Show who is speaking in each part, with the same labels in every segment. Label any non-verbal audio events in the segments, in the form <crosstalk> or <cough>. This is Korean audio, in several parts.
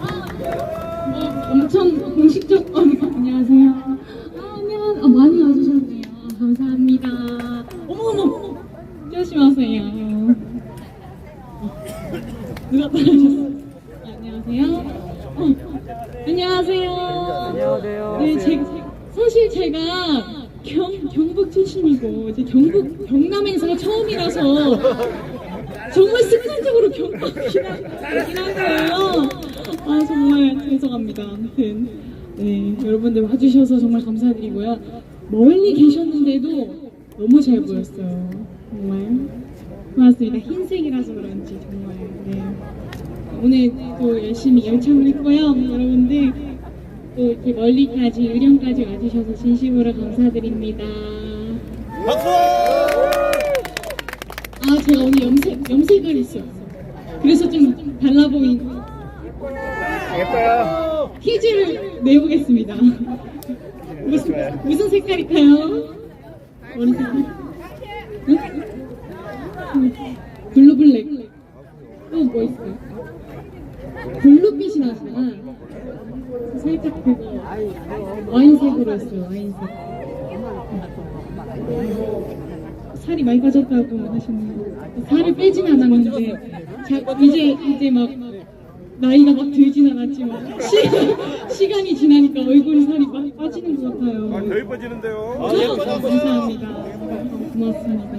Speaker 1: 어, 엄청 공식적 어, 안녕하세요. 아, 안녕. 아, 많이 와주셨네요. 아, 감사합니다. 어머 어머 어머. 조심하세요. 어, 누가 따라오셨어요? 아, 안녕하세요. 어, 안녕하세요.
Speaker 2: 안녕하세요.
Speaker 1: 네, 제, 사실 제가 경, 경북 출신이고 제 경북 경남에서 처음이라서 정말 습관적으로 경북이긴 한 거예요. 아 정말 죄송합니다. 아무튼 네 여러분들 와주셔서 정말 감사드리고요. 멀리 계셨는데도 너무 잘 보였어요. 정말 고맙습니다. 흰색이라서 그런지 정말 네. 오늘 또 열심히 열창을 했고요. 여러분들 또 이렇게 멀리까지 의령까지 와주셔서 진심으로 감사드립니다.
Speaker 3: 박수!
Speaker 1: 아 제가 오늘 염색 염색을 했어요. 그래서 좀 달라 보인
Speaker 3: 예뻐요.
Speaker 1: 퀴즈를 내보겠습니다. 무슨 무슨 색깔일까요? 머리색? 응? 블루 블랙. 또 뭐 있어요? 블루빛이 나잖아. 살짝 와인색으로 했어요. 와인색. 살이 많이 빠졌다고 하셨는데 살을 빼진 않았는데 자, 이제 이제 막 나이가 막 들진 않았지만 시, 시간이 지나니까 얼굴 살이 막 빠지는 것 같아요.
Speaker 3: 아, 더 예뻐지는데요.
Speaker 1: 아, 감사합니다. 고맙습니다.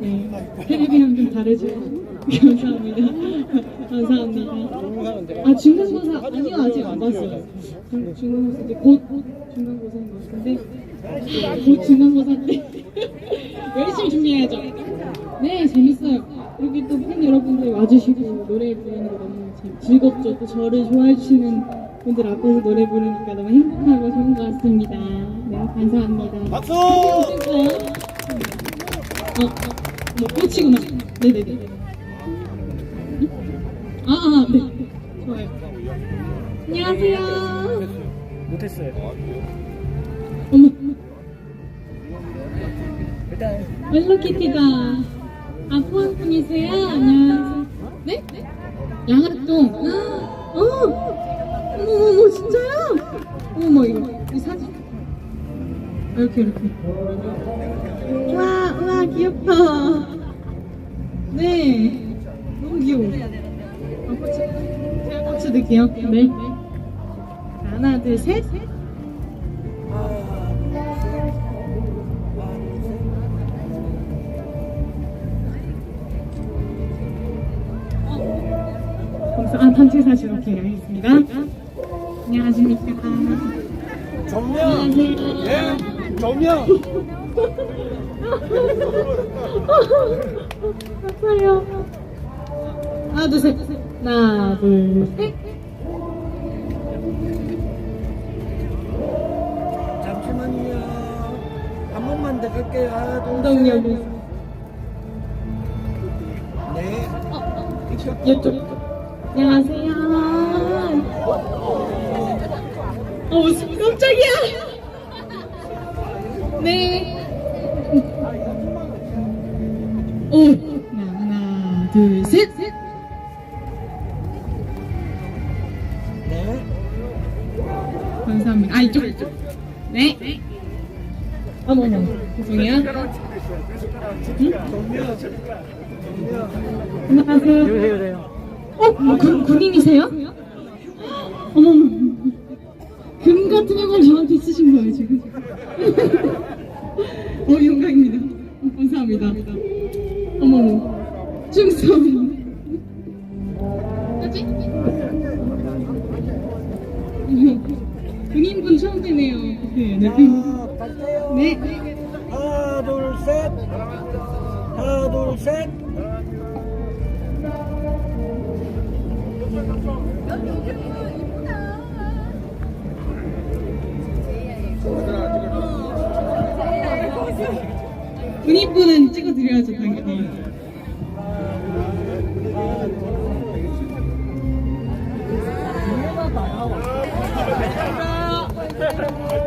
Speaker 1: 네. 텔레비랑 좀 다르죠? 감사합니다. 감사합니다. 아, 중간고사, 아니요, 아직 안 봤어요. 중- 중간고사 이제 곧, 곧 중간고사인 것 같은데, 곧 중간고사 때 <laughs> 열심히 준비해야죠. 네, 재밌어요. 이렇게 또팬 여러분들 와주시고 노래 부르는 거 너무 재- 즐겁죠. 또 저를 좋아해 주시는 분들 앞에서 노래 부르니까 너무 행복하고 좋은 것 같습니다. 네, 감사합니다.
Speaker 3: 박수!
Speaker 1: 찍을까요? 어, 뭐 꽂히구나. 네네네. 아, 아, 네. 좋아요. 안녕하세요.
Speaker 2: 못했어요.
Speaker 1: 어머,
Speaker 2: 일단
Speaker 1: 멜로키티다. 아, 포항 분이세요? 안녕하세요. 네? 양화동. 아, 어, 어머머머, 진짜요? 어머머, 이거, 이 사진. 이렇게, 이렇게. 우와, 우와, 귀엽다. 네. 넣을게요. 네. 하나, 둘, 셋. 아, 단체 사진, 오케이, 알겠습니다. 안녕하십니까.
Speaker 3: 정명! 예! 정명! <laughs>
Speaker 1: 하나, 둘, 셋. 하나, 둘, 셋.
Speaker 2: 더 갈게요. 하나, 둘,
Speaker 1: 엉덩이여기.
Speaker 2: 셋. 네.
Speaker 1: 이쪽. 안녕하세요. 어, 무슨 깜짝이야. 네. 오. 하나, 둘, 셋.
Speaker 2: 네.
Speaker 1: 감사합니다. 아, 이쪽, 이쪽. 네. 어머, 어머. 죄송해요. 응? 안녕하세요.
Speaker 2: 이러세요.
Speaker 1: 어? 어 군, 군인이세요? 어머머. 금 같은 영화를 저한테 쓰신 거예요, 지금? <laughs> 어, 영광입니다. 어, 감사합니다. 어머머. 충성. 뭐지? <laughs> 군인분 처음 뵈네요. 네, 네. 네.
Speaker 2: 하나, 둘, 셋. 하나, 둘, 셋.
Speaker 1: 군인분은 찍어드려야죠, 당연히. <laughs>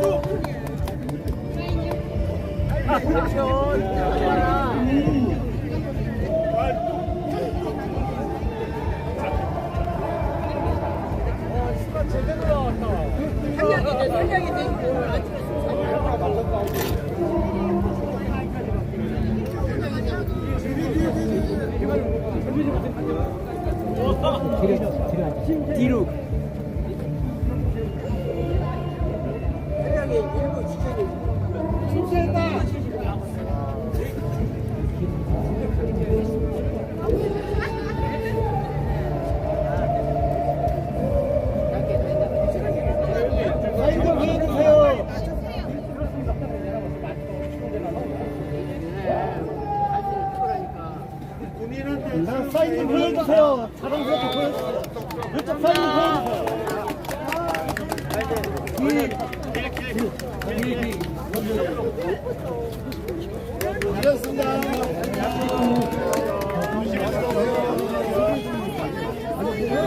Speaker 2: 뒤로. 사인 사인 좀 해주세요. 자랑스럽게 보여주세요. 이쪽 사인 좀 해주세요.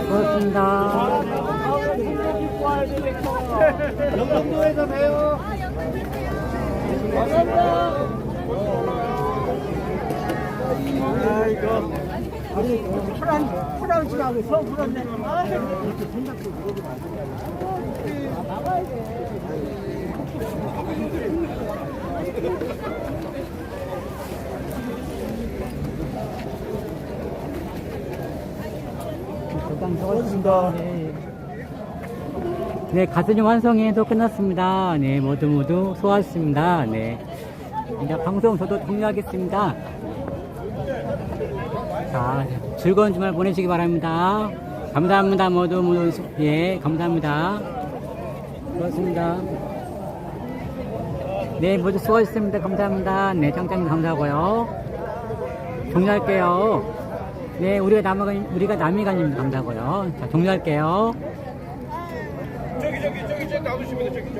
Speaker 4: 고맙습니다.
Speaker 2: 영동도에서 봬요. 감사합니다. 아이고. 프란, 프랑스하고 서 불었네. 고맙습니다.
Speaker 4: 네, 가수님 완성회도 끝났습니다. 네, 모두 모두 수고하셨습니다. 네. 이제 방송 저도 종료하겠습니다. 자, 즐거운 주말 보내시기 바랍니다. 감사합니다. 모두 모두. 수- 예, 감사합니다. 고맙습니다. 네, 모두 수고하셨습니다. 감사합니다. 네, 장장님 감사하고요. 종료할게요. 네, 우리가 남아간, 우리가 남이간님 감사하고요. 자, 종료할게요.
Speaker 3: 저기 저기 저기 저기 나오시면 저기 저기.